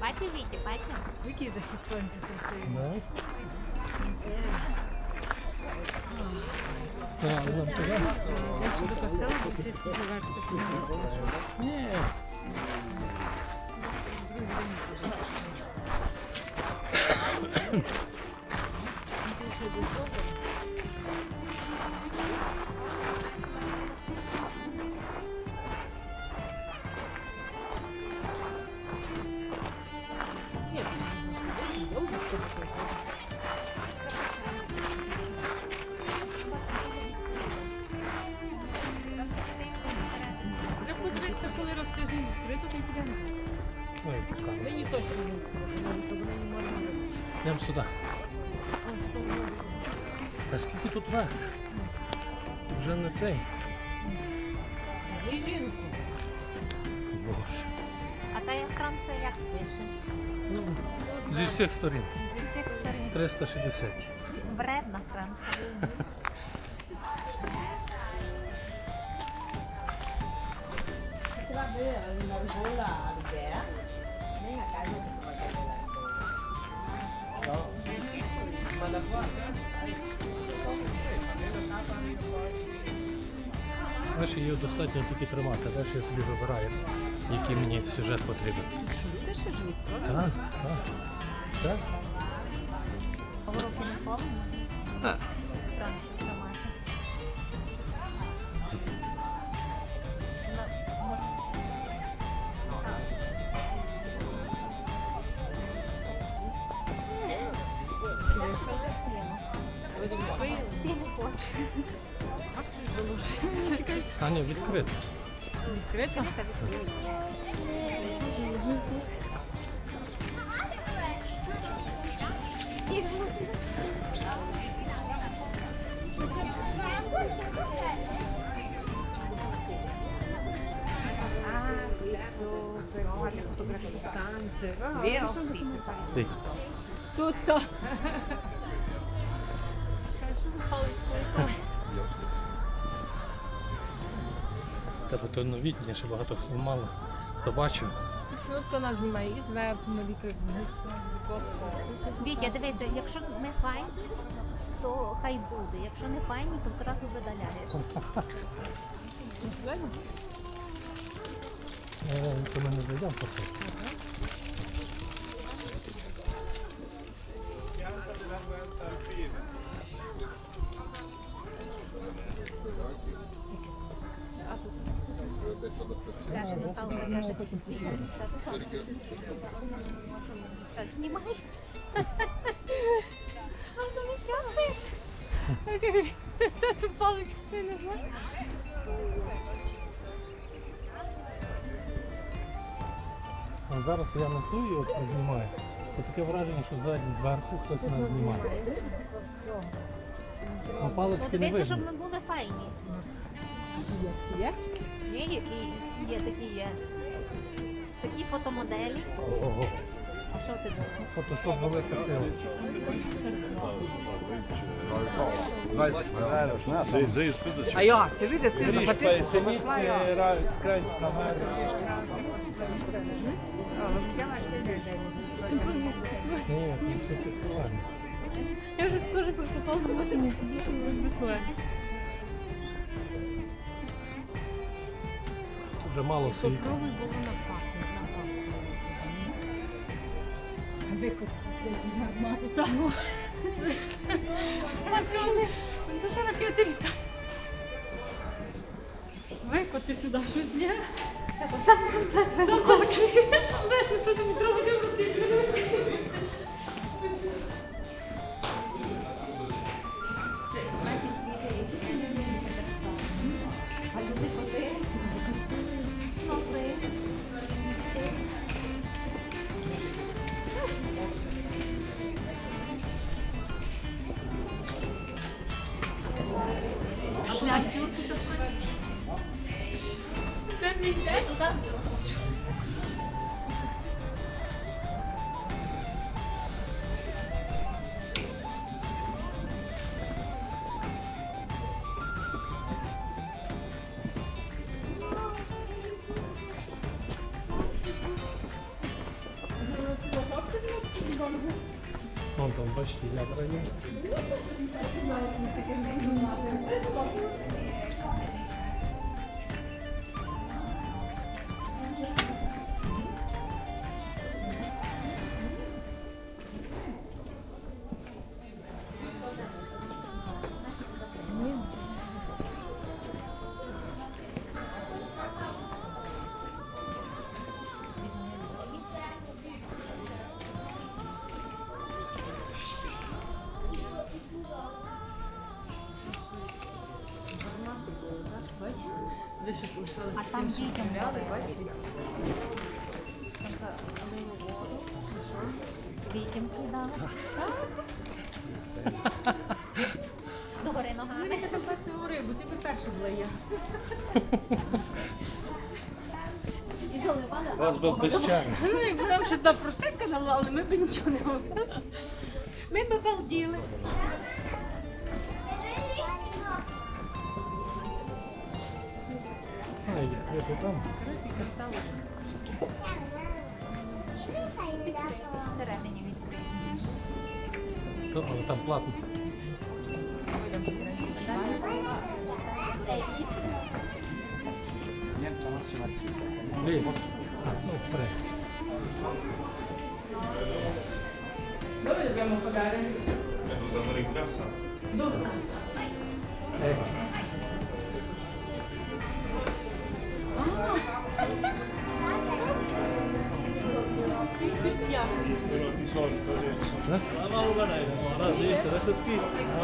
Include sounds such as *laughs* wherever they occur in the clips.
Бачив Вітя, бачив? Який захід сонця там стоїть? Да. Так, нам туди? Якщо до костела, то всі сподіваються. Ні. Треба А скільки тут верх? Вже не цей. І жінку. Боже. А та екран це як пише? Зі всіх сторін. Зі всіх сторін. 360. Вредна Франція. *laughs* Знаєш, її достатньо тільки тримати, далі я собі вибираю, який мені сюжет потрібен. Люди ще правда? Так, так. Так? А в руки не холодно? Так. Краще тримати. 아니 위크렛 그랬다. Ah, questo per fare le fotografie stanze. Vero? Sì. Tutto. Тебе то ще багато хто мало хто бачив. Швидко нас знімає і зверху на віках. Вітя, дивися, якщо ми файні, то хай буде. Якщо не файні, то зразу видаляєш. Е, ми не зайдемо по я на ту і от знімаю. То таке враження, що ззаді зверху хтось нас знімає. А палички не Подивися, щоб ми були файні. Є? Є які є, такі є. Такі фотомоделі. Ого. А що ти думаєш? Фотошоп is visitor. А я, все видите, ти на батисту ну що ти сховаєш? Я вже теж прокопав на матині, що безсловець. Вже мало світла. Попробуй було на пахне. Гармату там. Маркали. Ну ракети літають? Викоти сюди щось, ні? Сам сам Сам балакаєш. Знаєш, не то, що не треба робити. Це значить віри. А Mình để. Ви ще залишилися А там дітям бачите? Дітям кидали. Догори ногами. Ти так не говори, бо ти перша була я. І заливали. Вас би без чаю. Ну, якби нам ще туди просека наливали, ми б нічого не говорили. Ми б балділи. А, є, є то там. Всередині відкрили. Але там платно. Еці. Лі. А, ну, вперед. Добре, dobbiamo pagare? Devo andare in cassa? Dove casa? Е,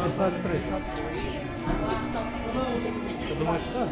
15.30. Ти думаєш, що?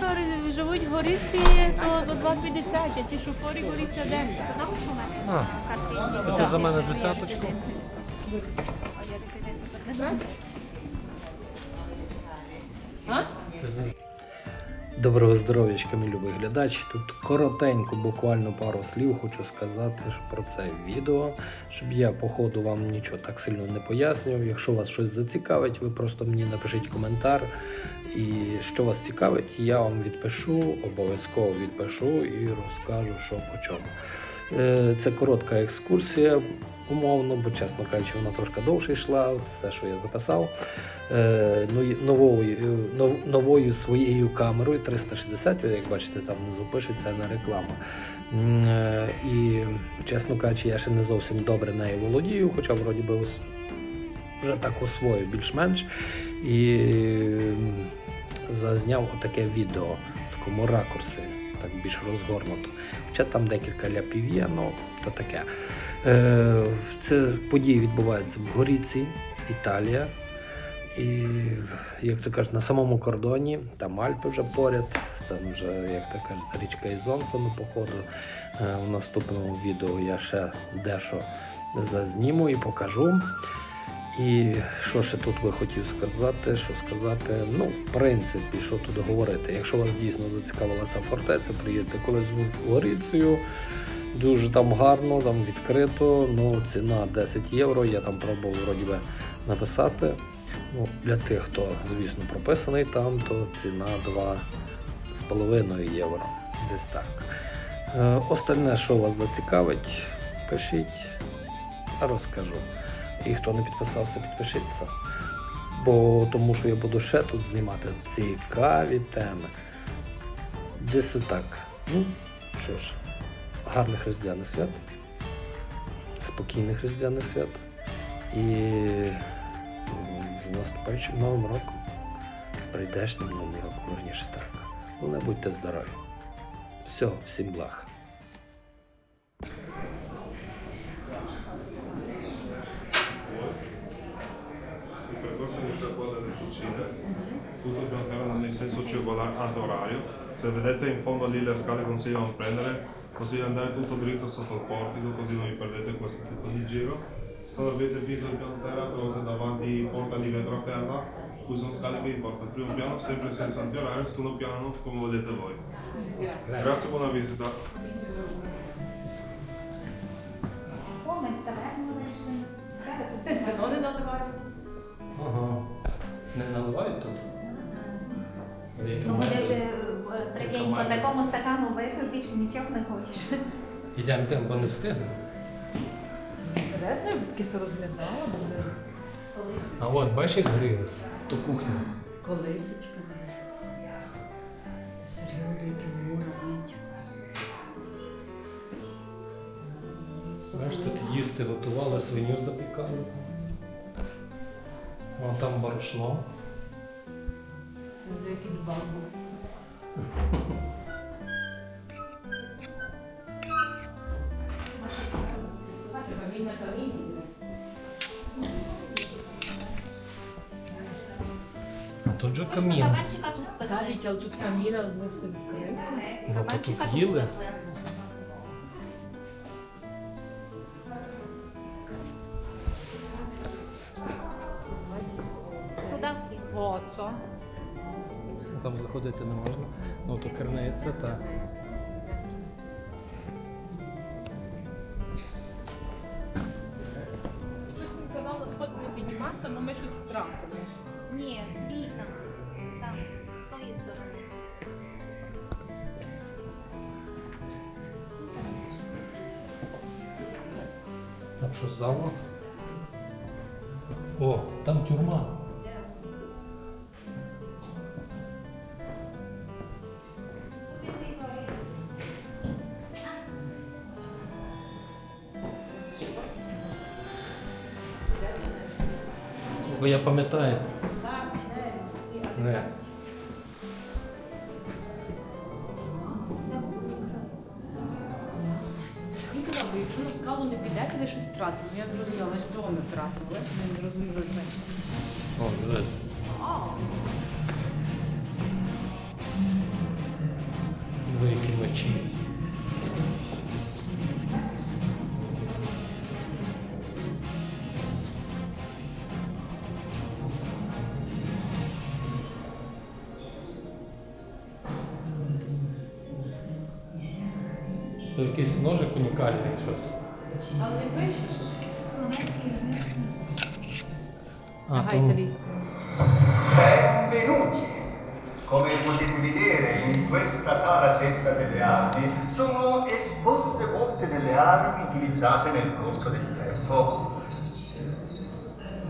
Що живуть в Горіці, то за 2,50, а ті, що в порі горіться 10. Що в мене А. То ти за мене десяточку? А? Доброго здоров'ячка, мій любий глядач. Тут коротенько, буквально пару слів хочу сказати про це відео, щоб я по ходу вам нічого так сильно не пояснював. Якщо вас щось зацікавить, ви просто мені напишіть коментар. І що вас цікавить, я вам відпишу, обов'язково відпишу і розкажу, що по чому. Е, Це коротка екскурсія, умовно, бо, чесно кажучи, вона трошки довше йшла, все, що я записав. Е, ну, новою, е, новою своєю камерою 360, як бачите, там внизу пишеться на рекламу. Е, І, чесно кажучи, я ще не зовсім добре нею володію, хоча вроді би вже так освою більш-менш. І зазняв отаке відео в такому ракурсі, так більш розгорнуто. Хоча там декілька ляпів є, ну то таке. Е, Це події відбуваються в Горіці, Італія. І, як то кажуть, на самому кордоні, там Альпи вже поряд, там вже, як то кажуть, річка Ізонса, ну, походу. Е, В наступному відео я ще дещо зазніму і покажу. І що ще тут би хотів сказати? Що сказати? Ну, в принципі, що тут говорити. Якщо вас дійсно зацікавила ця фортеця, приїдьте колись в Горіцію. Дуже там гарно, там відкрито. Ну, ціна 10 євро. Я там пробував вроді би написати. Ну, для тих, хто, звісно, прописаний там, то ціна 2,5 євро. Десь так. Е, остальне, що вас зацікавить, пишіть, розкажу. І хто не підписався, підпишіться. Бо тому що я буду ще тут знімати цікаві теми. Десь отак. Ну, що ж, гарних різдвяних свят, спокійних різдвяних свят. І з наступаючим Новим роком. Прийдешнім Новим роком, верніше так. Головне, будьте здорові. Все, всім благ. funziona quella del cucina, tutto il piano terreno nel senso circolare ad orario. Se vedete in fondo lì le scale consigliano di prendere, così di andare tutto dritto sotto il portico così non vi perdete questo pezzo di giro. Quando avete finito il piano terra trovate davanti porta di vetro a terra, qui sono scale che vi portano al primo piano, sempre senza antiorario, secondo piano come vedete voi. Grazie, Grazie buona visita. Come taverna? Taverna certo. *laughs* da trovare. Ага. Не наливають тут? Ну, вони, мене. е, е, прикинь, по такому стакану випив, більше нічого не хочеш. Йдемо тим, бо не встигнемо. Інтересно, я б таки це розглядала, бо ми А от бачиш, як грілися, то кухня. колисочка. Це серйозно, які бути. Знаєш, тут їсти готували, свиню запікали. А там борошно. Це як і бабу. Камін на каміні. А тут же Ось камін. Каварчика тут Та пекли. Вітя, але тут каміна ми собі відкрити. Ну, то Кабанчика тут тут їли. Там заходити не можна. Ну то керниця та. Щось він казав, на сходи не ми щось втратили. Ні, з вікна. Там, з тої сторони. Там що зала? О, там тюрма. Я пам'ятаю. Не. Він казав, бо якщо на скалу не підете, ви щось втратили. Я зрозуміла, але ж не втратили. Бачите, я не розумію. О, дивись. якийсь ножик унікальний щось. Але не пишеш? Словенський гриб. А, Ага, то- італійською. Benvenuti! Come potete vedere in questa sala detta delle armi sono esposte molte delle armi utilizzate nel corso del tempo.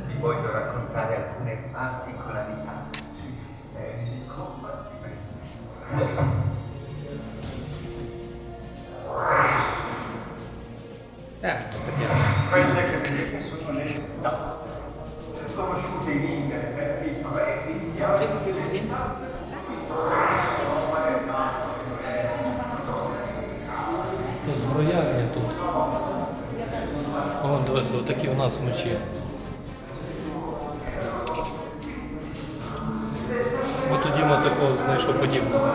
Vi voglio raccontare alcune particolarità sui sistemi di combattimento. Нас мечі. От тоді Діма такого знайшов подібного.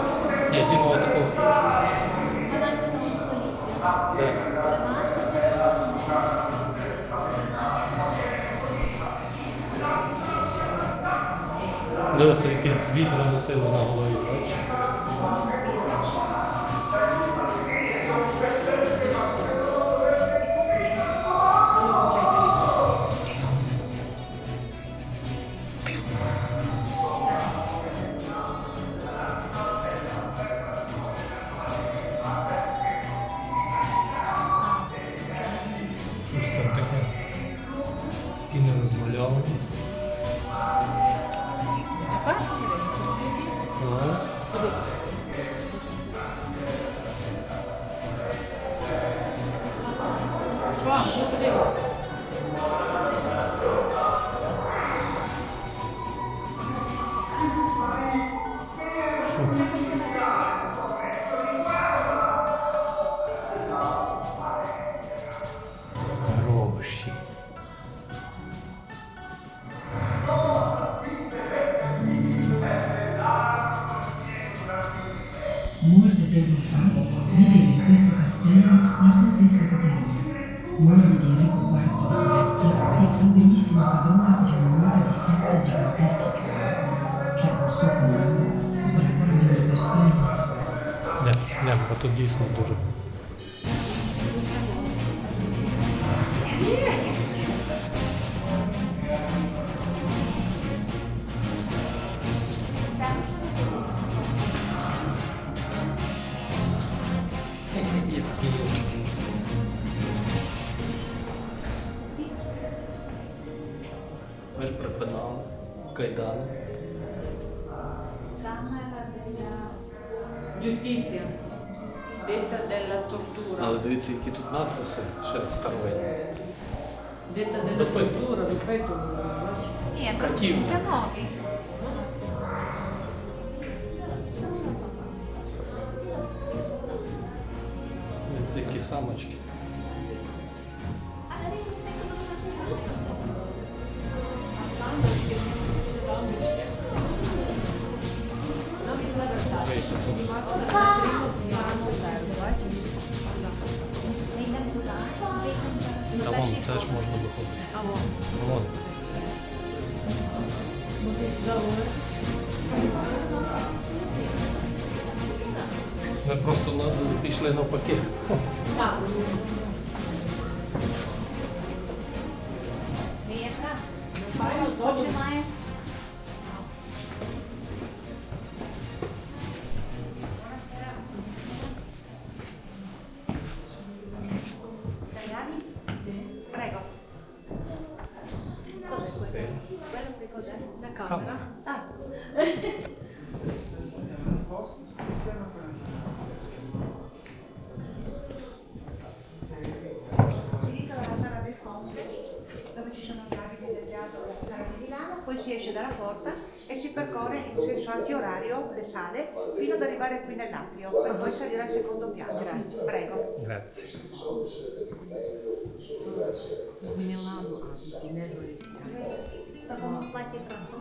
Ні, Діма. 12 століття. Дивися, яке вітер носило на голові, То дійсно дуже. Ми ж припинали. Кайдани. Камера для Giustizia. Detta della tortura. Але дивіться, які тут надписи ще старовинні. Detta della tortura, ripeto, бачите. Ні, Які? це нові. Це які самочки. На- пішли навпаки. Ми salire al secondo piano. Prego. Грація. З Мілану, а не В такому платі красу.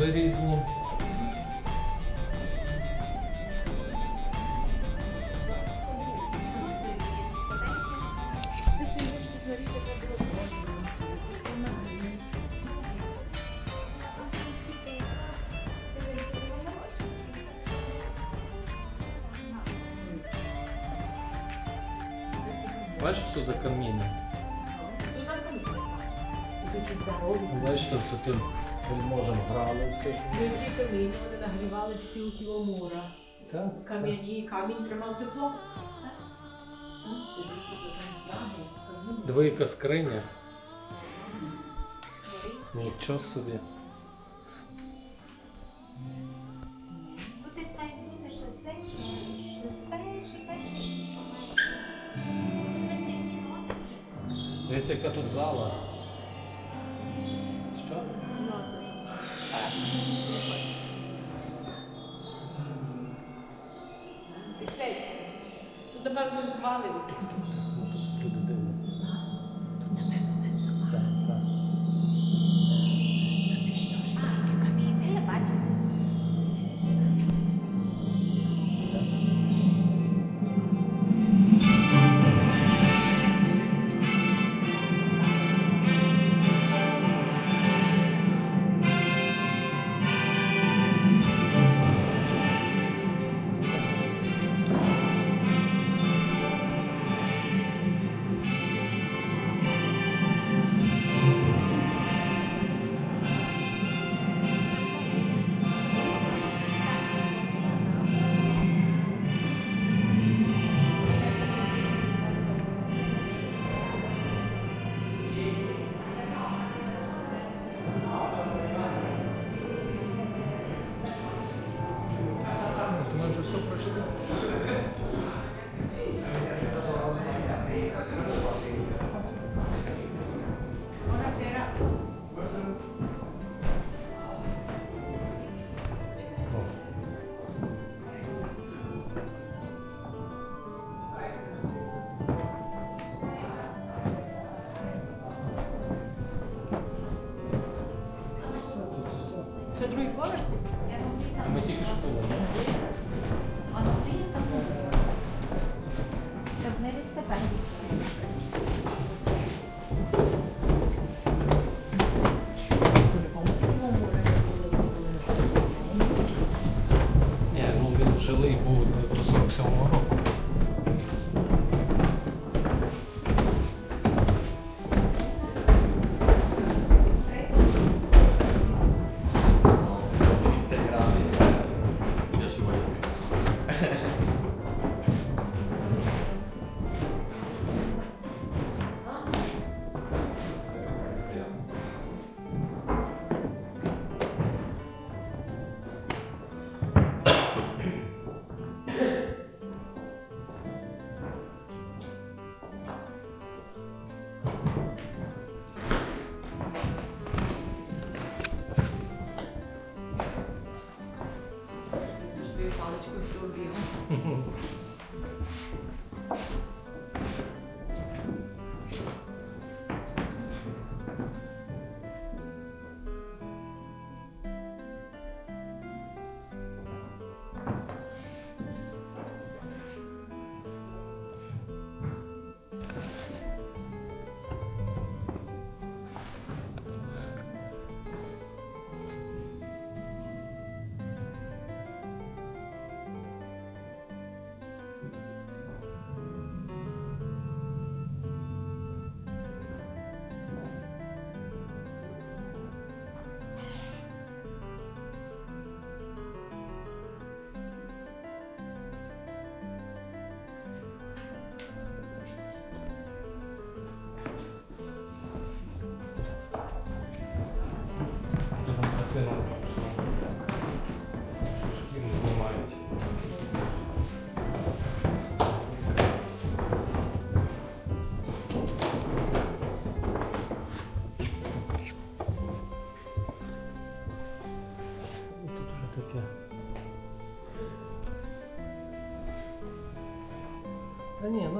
Герби різні. Бачиш сюди каміння? Бачиш, тут таким можемо грали все. Великі камінь вони нагрівали всі у Кіломура. Так, Кам'яні, камінь тримав тепло. Двійка скриня. Нічого собі.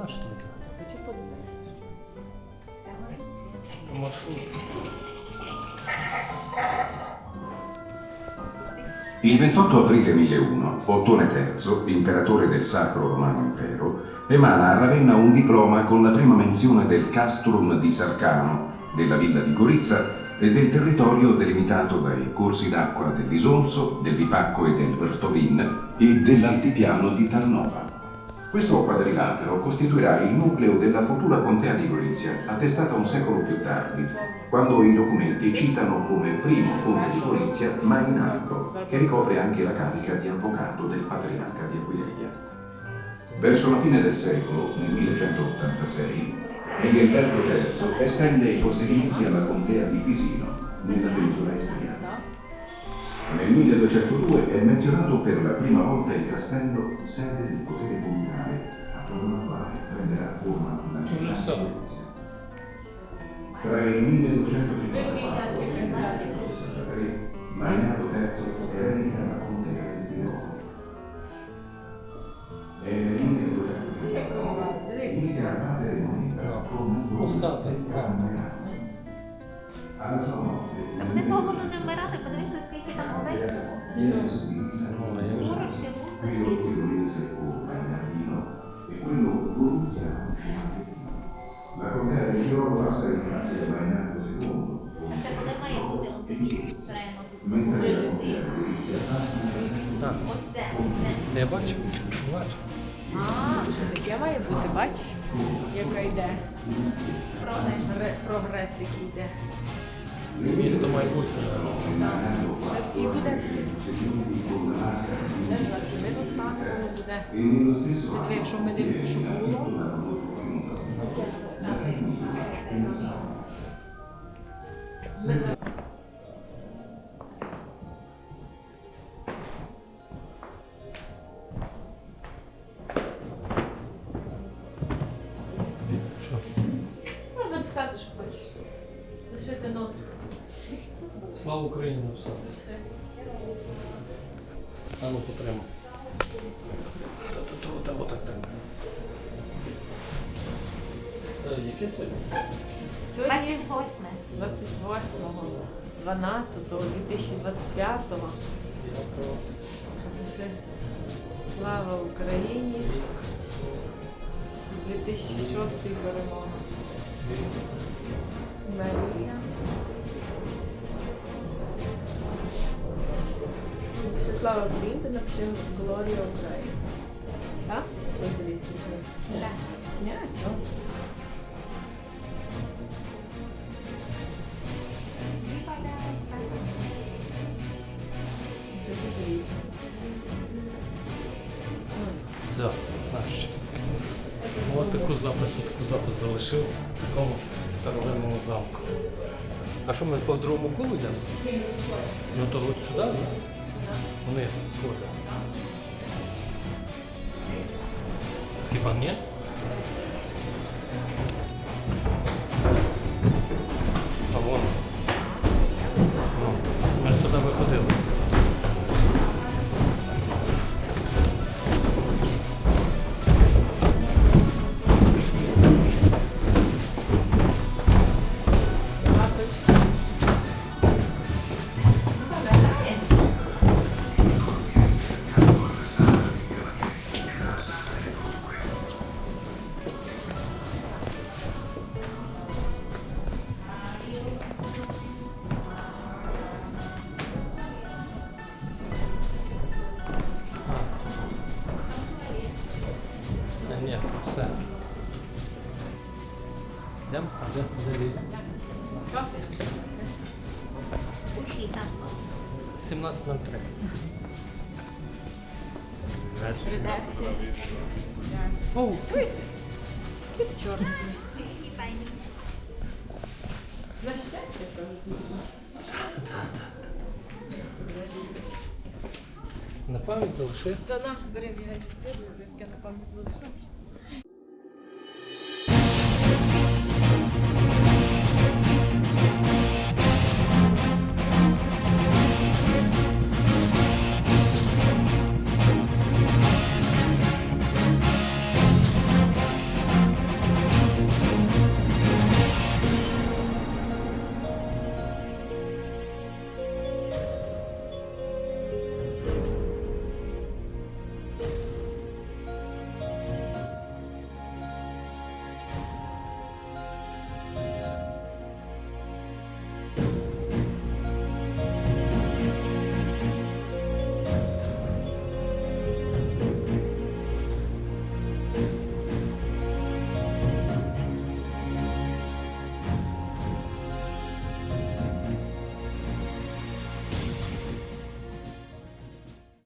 Та ні, наш тільки. Хочу подивитися. Це горить. Маршрут. Il 28 aprile 1001, Ottone III, imperatore del Sacro Romano Impero, emana a Ravenna un diploma con la prima menzione del castrum di Sarcano, della villa di Gorizia e del territorio delimitato dai corsi d'acqua dell'Isonzo, del Vipacco e del Vertovin e dell'altipiano di Tarnova. Questo quadrilatero costituirà il nucleo della futura contea di Gorizia, attestata un secolo più tardi, quando i documenti citano come primo conte di Gorizia Mainardo, che ricopre anche la carica di avvocato del patriarca di Aquileia. Verso la fine del secolo, nel 1186, Engelberto III estende i possedimenti alla contea di Pisino, nella penisola istriana. Nel 1202 è menzionato per la prima volta il castello, sede del potere comunale, attorno al quale prenderà forma una città so. di Venezia. Tra il 1254 e il 1263, Marinato III eredita la contea del Tirolo. E nel 1259 inizia la patrimonio con un po' di Та вони з голоду не вмирати, подивися, скільки там овець було. Ну, а da Bagnato II, А це коли має бути он такий трено тут вулиці. Ось це, ось це. Не? Бачив. А, що таке має бути, бач, яка йде. Прогрес. Прогрес, який йде. Місто майбутнє. І буде. Чи ми достанемо, воно буде. Якщо ми дивимося, що було, Thank un Слава Україні, ти напиши Глорія Україна. Так? Подивись, пиши. Так. Ні, потрібно. Наш. Ось таку запис, от таку запис залишив в такому старовинному замку. А що ми по другому колу йдемо? Ну то от сюди, да? 我们也很挫折。Залишив. Та нам бігай.